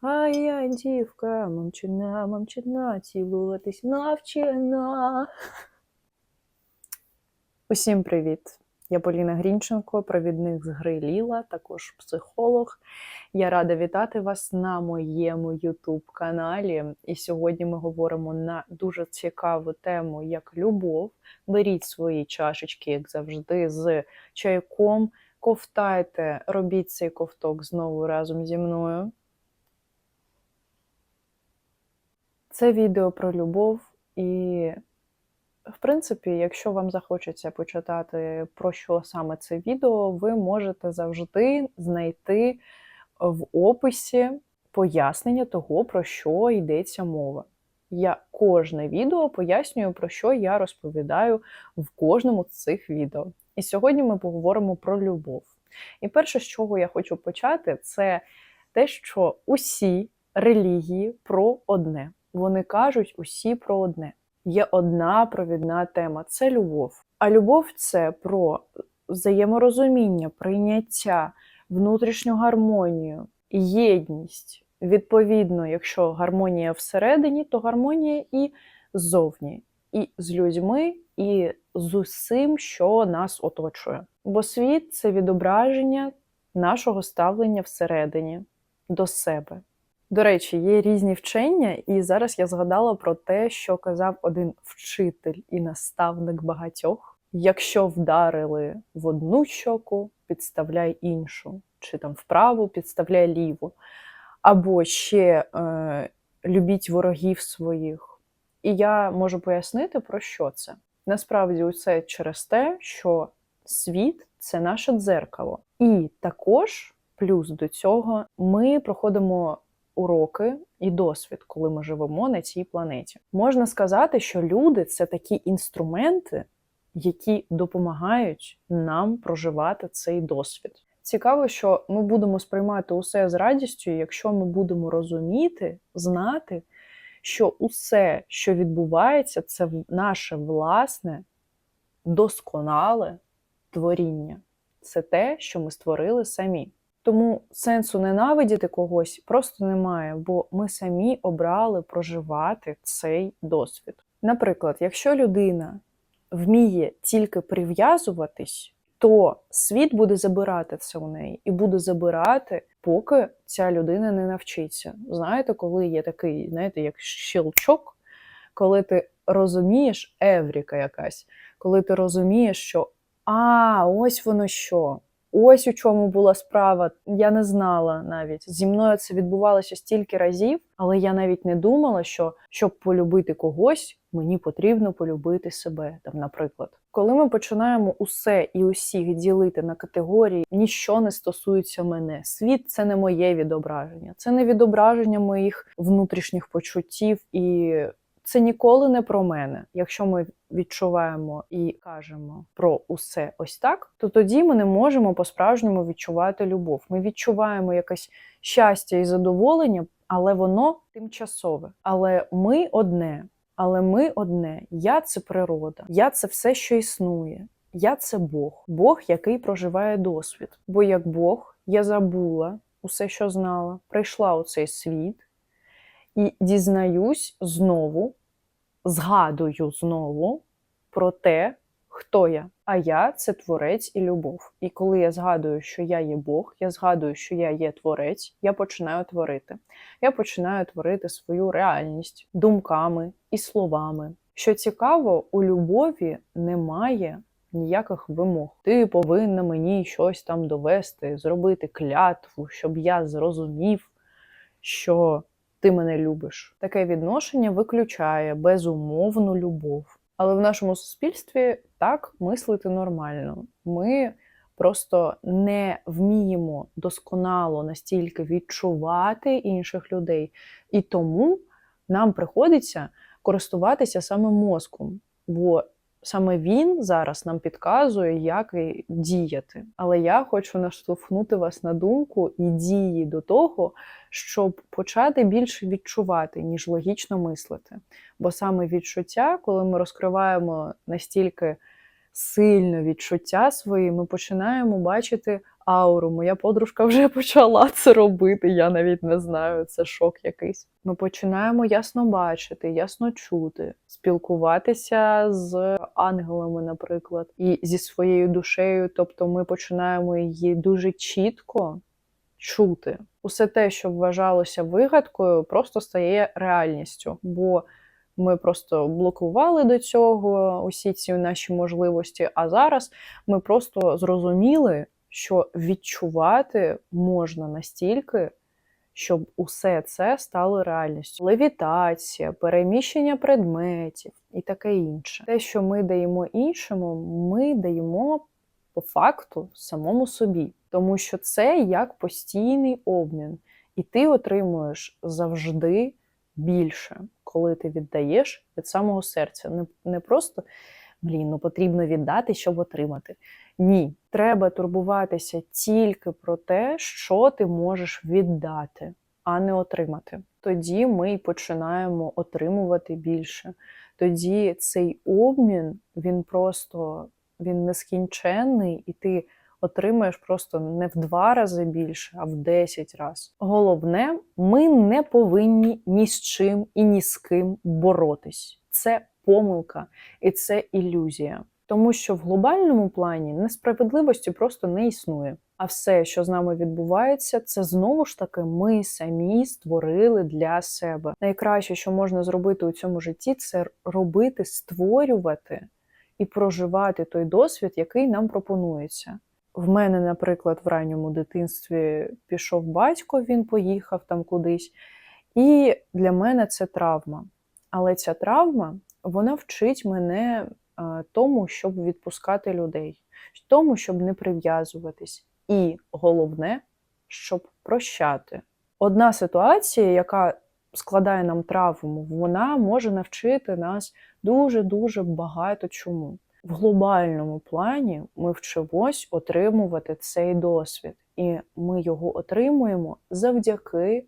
А я дівка, мамчина, мамчина, цілуватись навчена. Усім привіт! Я Поліна Грінченко, провідник з гри Ліла, також психолог. Я рада вітати вас на моєму YouTube каналі. І сьогодні ми говоримо на дуже цікаву тему, як любов. Беріть свої чашечки, як завжди, з чайком, ковтайте, робіть цей ковток знову разом зі мною. Це відео про любов, і, в принципі, якщо вам захочеться почитати про що саме це відео, ви можете завжди знайти в описі пояснення того, про що йдеться мова. Я кожне відео пояснюю, про що я розповідаю в кожному з цих відео. І сьогодні ми поговоримо про любов. І перше, з чого я хочу почати, це те, що усі релігії про одне. Вони кажуть усі про одне. Є одна провідна тема це любов. А любов це про взаєморозуміння, прийняття, внутрішню гармонію, єдність. Відповідно, якщо гармонія всередині, то гармонія і ззовні, і з людьми, і з усім, що нас оточує. Бо світ це відображення нашого ставлення всередині до себе. До речі, є різні вчення, і зараз я згадала про те, що казав один вчитель і наставник багатьох: якщо вдарили в одну щоку, підставляй іншу, чи там вправу підставляй ліву, або ще е, любіть ворогів своїх. І я можу пояснити, про що це. Насправді, усе через те, що світ це наше дзеркало. І також, плюс до цього, ми проходимо уроки і досвід, коли ми живемо на цій планеті. Можна сказати, що люди це такі інструменти, які допомагають нам проживати цей досвід. Цікаво, що ми будемо сприймати усе з радістю, якщо ми будемо розуміти, знати, що усе, що відбувається, це наше власне, досконале творіння. Це те, що ми створили самі. Тому сенсу ненавидіти когось просто немає, бо ми самі обрали проживати цей досвід. Наприклад, якщо людина вміє тільки прив'язуватись, то світ буде забирати це у неї і буде забирати, поки ця людина не навчиться. Знаєте, коли є такий, знаєте, як щелчок, коли ти розумієш евріка якась, коли ти розумієш, що а, ось воно що. Ось у чому була справа. Я не знала навіть. Зі мною це відбувалося стільки разів, але я навіть не думала, що щоб полюбити когось, мені потрібно полюбити себе. Там, наприклад, коли ми починаємо усе і усіх ділити на категорії, ніщо не стосується мене. Світ це не моє відображення, це не відображення моїх внутрішніх почуттів і. Це ніколи не про мене. Якщо ми відчуваємо і кажемо про усе ось так, то тоді ми не можемо по-справжньому відчувати любов. Ми відчуваємо якесь щастя і задоволення, але воно тимчасове. Але ми одне. Але ми одне. Я це природа, я це все, що існує. Я це Бог, Бог, який проживає досвід. Бо як Бог я забула усе, що знала, прийшла у цей світ і дізнаюсь знову, згадую знову про те, хто я. А я це творець і любов. І коли я згадую, що я є Бог, я згадую, що я є творець, я починаю творити. Я починаю творити свою реальність думками і словами. Що цікаво, у любові немає ніяких вимог. Ти повинна мені щось там довести, зробити клятву, щоб я зрозумів, що ти мене любиш. Таке відношення виключає безумовну любов. Але в нашому суспільстві так мислити нормально. Ми просто не вміємо досконало настільки відчувати інших людей, і тому нам приходиться користуватися саме мозком. Бо саме він зараз нам підказує, як діяти. Але я хочу наштовхнути вас на думку і дії до того, щоб почати більше відчувати, ніж логічно мислити. Бо саме відчуття, коли ми розкриваємо настільки сильно відчуття свої, ми починаємо бачити ауру. Моя подружка вже почала це робити. Я навіть не знаю, це шок якийсь. Ми починаємо ясно бачити, ясно чути, спілкуватися з ангелами, наприклад, і зі своєю душею. Тобто, ми починаємо її дуже чітко чути. Усе те, що вважалося вигадкою, просто стає реальністю. Бо ми просто блокували до цього усі ці наші можливості. А зараз ми просто зрозуміли, що відчувати можна настільки, щоб усе це стало реальністю. Левітація, переміщення предметів і таке інше. Те, що ми даємо іншому, ми даємо по факту самому собі, тому що це як постійний обмін, і ти отримуєш завжди більше, коли ти віддаєш від самого серця. Не, не просто блін, ну потрібно віддати, щоб отримати. Ні, треба турбуватися тільки про те, що ти можеш віддати, а не отримати. Тоді ми й починаємо отримувати більше. Тоді цей обмін він просто він нескінченний, і ти отримаєш просто не в два рази більше, а в 10 разів. Головне, ми не повинні ні з чим і ні з ким боротись. Це помилка і це ілюзія. Тому що в глобальному плані несправедливості просто не існує. А все, що з нами відбувається, це знову ж таки ми самі створили для себе. Найкраще, що можна зробити у цьому житті, це робити, створювати і проживати той досвід, який нам пропонується. В мене, наприклад, в ранньому дитинстві пішов батько, він поїхав там кудись, і для мене це травма. Але ця травма вона вчить мене тому, щоб відпускати людей, тому, щоб не прив'язуватись. І головне, щоб прощати. Одна ситуація, яка складає нам травму, вона може навчити нас дуже-дуже багато чому. В глобальному плані ми вчимось отримувати цей досвід, і ми його отримуємо завдяки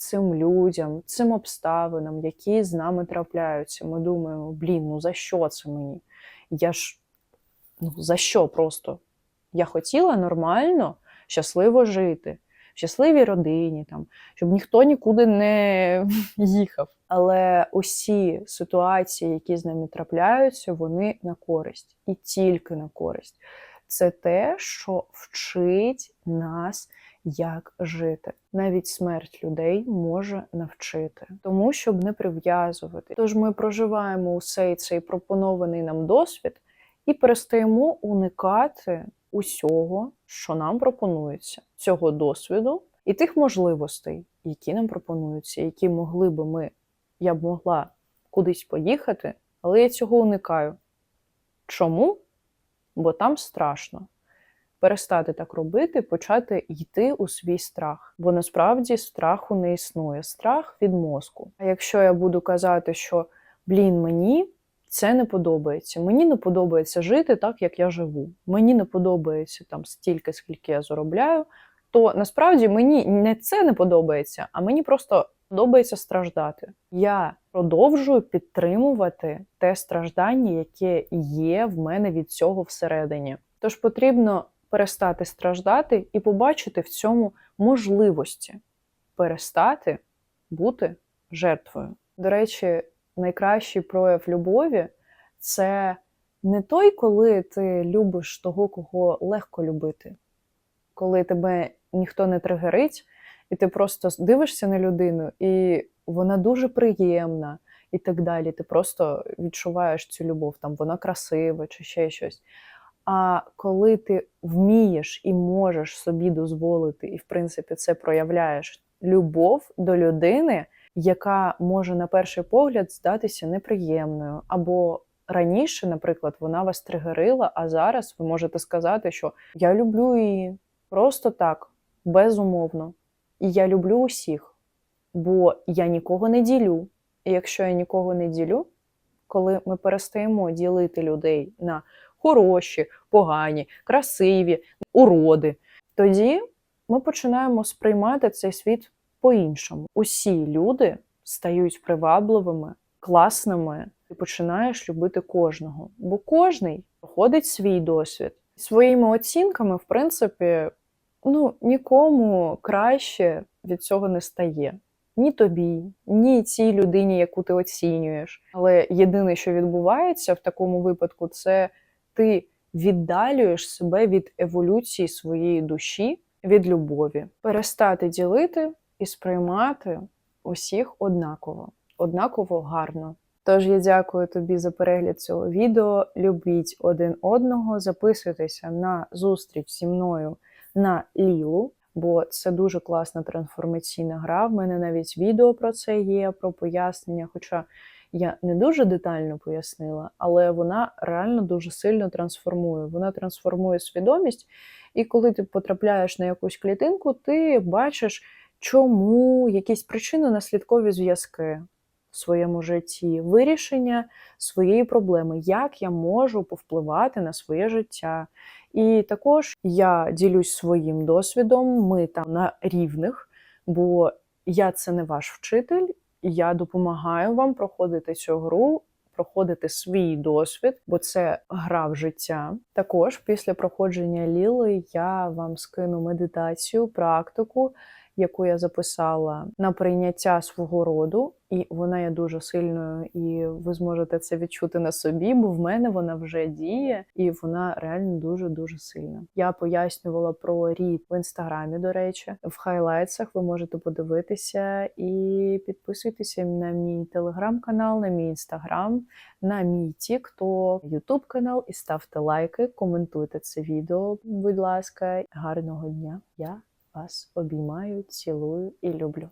цим людям, цим обставинам, які з нами трапляються. Ми думаємо, блін, ну за що це мені? Я ж ну за що просто? Я хотіла нормально, щасливо жити, в щасливій родині, там, щоб ніхто нікуди не їхав. Але усі ситуації, які з нами трапляються, вони на користь і тільки на користь. Це те, що вчить нас як жити. Навіть смерть людей може навчити, тому щоб не прив'язувати. Тож ми проживаємо усей цей пропонований нам досвід і перестаємо уникати усього, що нам пропонується, цього досвіду і тих можливостей, які нам пропонуються, які могли би ми, я б могла кудись поїхати, але я цього уникаю. Чому? Бо там страшно перестати так робити, почати йти у свій страх. Бо насправді страху не існує. Страх від мозку. А якщо я буду казати, що блін, мені це не подобається, мені не подобається жити так, як я живу. Мені не подобається там стільки, скільки я заробляю. То насправді мені не це не подобається, а мені просто подобається страждати. Я продовжую підтримувати те страждання, яке є в мене від цього всередині. Тож потрібно перестати страждати і побачити в цьому можливості перестати бути жертвою. До речі, найкращий прояв любові це не той, коли ти любиш того, кого легко любити, коли тебе ніхто не тригерить, і ти просто дивишся на людину, і вона дуже приємна. І так далі, ти просто відчуваєш цю любов, там вона красива чи ще щось. А коли ти вмієш і можеш собі дозволити, і в принципі це проявляєш любов до людини, яка може на перший погляд здатися неприємною, або раніше, наприклад, вона вас тригерила, а зараз ви можете сказати, що я люблю її просто так, безумовно. І я люблю усіх, бо я нікого не ділю. І якщо я нікого не ділю, коли ми перестаємо ділити людей на хороші, погані, красиві, уроди. Тоді ми починаємо сприймати цей світ по-іншому. Усі люди стають привабливими, класними, і починаєш любити кожного. Бо кожний проходить свій досвід. Своїми оцінками, в принципі, ну, нікому краще від цього не стає. Ні тобі, ні цій людині, яку ти оцінюєш. Але єдине, що відбувається в такому випадку, це ти віддалюєш себе від еволюції своєї душі, від любові, перестати ділити і сприймати усіх однаково, однаково гарно. Тож я дякую тобі за перегляд цього відео. Любіть один одного, записуйтеся на зустріч зі мною на Лілу, бо це дуже класна трансформаційна гра. В мене навіть відео про це є, про пояснення. Хоча я не дуже детально пояснила, але вона реально дуже сильно трансформує. Вона трансформує свідомість, і коли ти потрапляєш на якусь клітинку, ти бачиш, чому якісь причинно-наслідкові зв'язки в своєму житті, вирішення своєї проблеми, як я можу повпливати на своє життя. І також я ділюсь своїм досвідом. Ми там на рівних, бо я це не ваш вчитель. Я допомагаю вам проходити цю гру, проходити свій досвід, бо це гра в життя. Також після проходження Ліли я вам скину медитацію, практику, яку я записала на прийняття свого роду, і вона є дуже сильною, і ви зможете це відчути на собі, бо в мене вона вже діє, і вона реально дуже дуже сильна. Я пояснювала про рід в інстаграмі. До речі, в хайлайтсах ви можете подивитися і підписуйтеся на мій телеграм-канал, на мій інстаграм, на мій тікток, ютуб канал і ставте лайки, коментуйте це відео. Будь ласка, гарного дня! Я вас обіймаю, цілую і люблю.